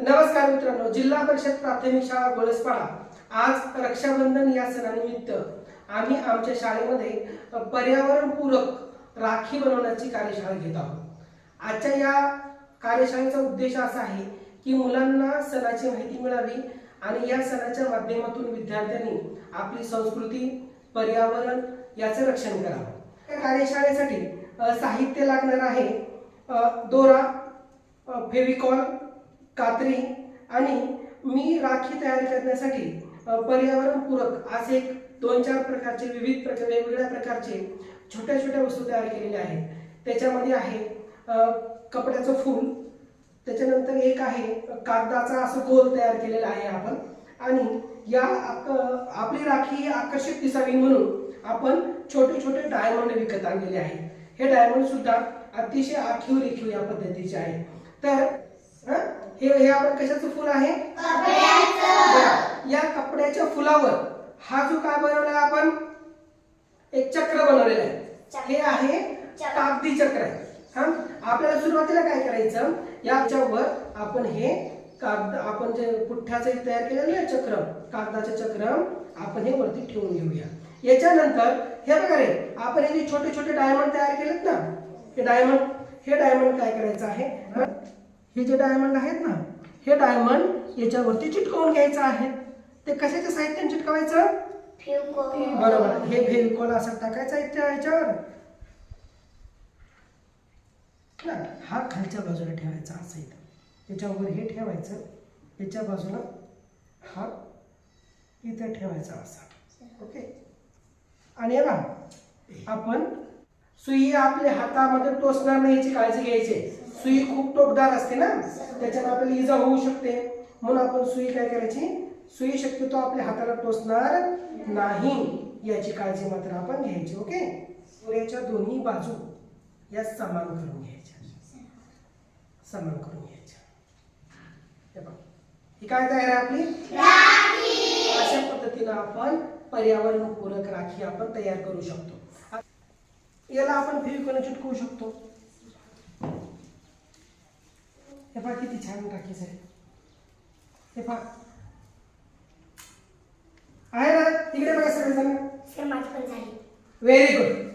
नमस्कार मित्रांनो जिल्हा परिषद प्राथमिक शाळा गोळसपाडा आज रक्षाबंधन या सणानिमित्त आम्ही आमच्या शाळेमध्ये पर्यावरणपूरक राखी बनवण्याची कार्यशाळा घेत आहोत. आजच्या या कार्यशाळेचा उद्देश असा आहे की मुलांना सणाची माहिती मिळावी आणि या सणाच्या माध्यमातून विद्यार्थ्यांनी आपली संस्कृती पर्यावरण याचं रक्षण करावं. या कार्यशाळेसाठी साहित्य लागणार आहे दोरा फेविकॉल कात्री आणि मी राखी तयार करण्यासाठी पर्यावरणपूरक असे एक दोन चार प्रकारचे विविध प्रकार वेगवेगळ्या प्रकारचे छोट्या छोट्या वस्तू तयार केलेल्या आहेत. त्याच्यामध्ये आहे कपड्याचं फूल त्याच्यानंतर एक आहे कागदाचा असं गोल तयार केलेला आहे आपण. आणि या आपली राखी आकर्षक दिसावी म्हणून आपण छोटे छोटे डायमंड विकत आणलेले आहेत हे डायमंड सुद्धा अतिशय आखीव रेखीव या पद्धतीचे आहे. तर हं? हे आपण कशाचं फुल आहे? या कपड्याच्या फुलावर हा जो काय बनवला आपण? एक चक्र बनवलेलं आहे. हे आहे कागदी चक्र आहे. हा? आपल्याला सुरुवातीला काय करायचं? याच्यावर आपण हे कागद आपण जे पुठ्ठ्याचं तयार केलेलं आहे चक्र कागदाचे चक्र आपण हे वरती ठेवून घेऊया. याच्यानंतर हे बघा रे आपण हे जे छोटे छोटे डायमंड तयार केलेत ना हे डायमंड हे डायमंड काय करायचं आहे? हे जे डायमंड आहेत ना हे डायमंड याच्यावरती चिटकवून घ्यायचं आहे. ते कशाच्या साहित्याने चिटकवायचं? बरोबर. हे फेविकॉल असं टाकायचं याच्या ह्याच्यावर. ना, हा खालच्या बाजूला ठेवायचा असं इथं. याच्यावर हे ठेवायचं. याच्या बाजूला हा इथं ठेवायचा असा. ओके? आणि बघा आपण सुई आपल्या हातामध्ये टोचणार नाही याची काळजी घ्यायची सुई खूप टोकदार असते ना त्याच्यानं आपल्याला इजा होऊ शकते. म्हणून आपण सुई काय करायची? सुई शक्यतो आपल्या हाताला टोचणार नाही याची काळजी मात्र आपण घ्यायची ओके? सूर्याच्या दोन्ही बाजू या समान करून घ्यायच्या. समान करून घ्यायच्या. हे काय तयार आहे आपली? अशा पद्धतीनं आपण पर्यावरणपूरक राखी आपण तयार करू शकतो. याला आपण फेविकॉल चिटकवू शकतो. हे पहा किती छान राखीच आहे. हे पहा. आहे ना? इकडे बघा सगळेजण व्हेरी गुड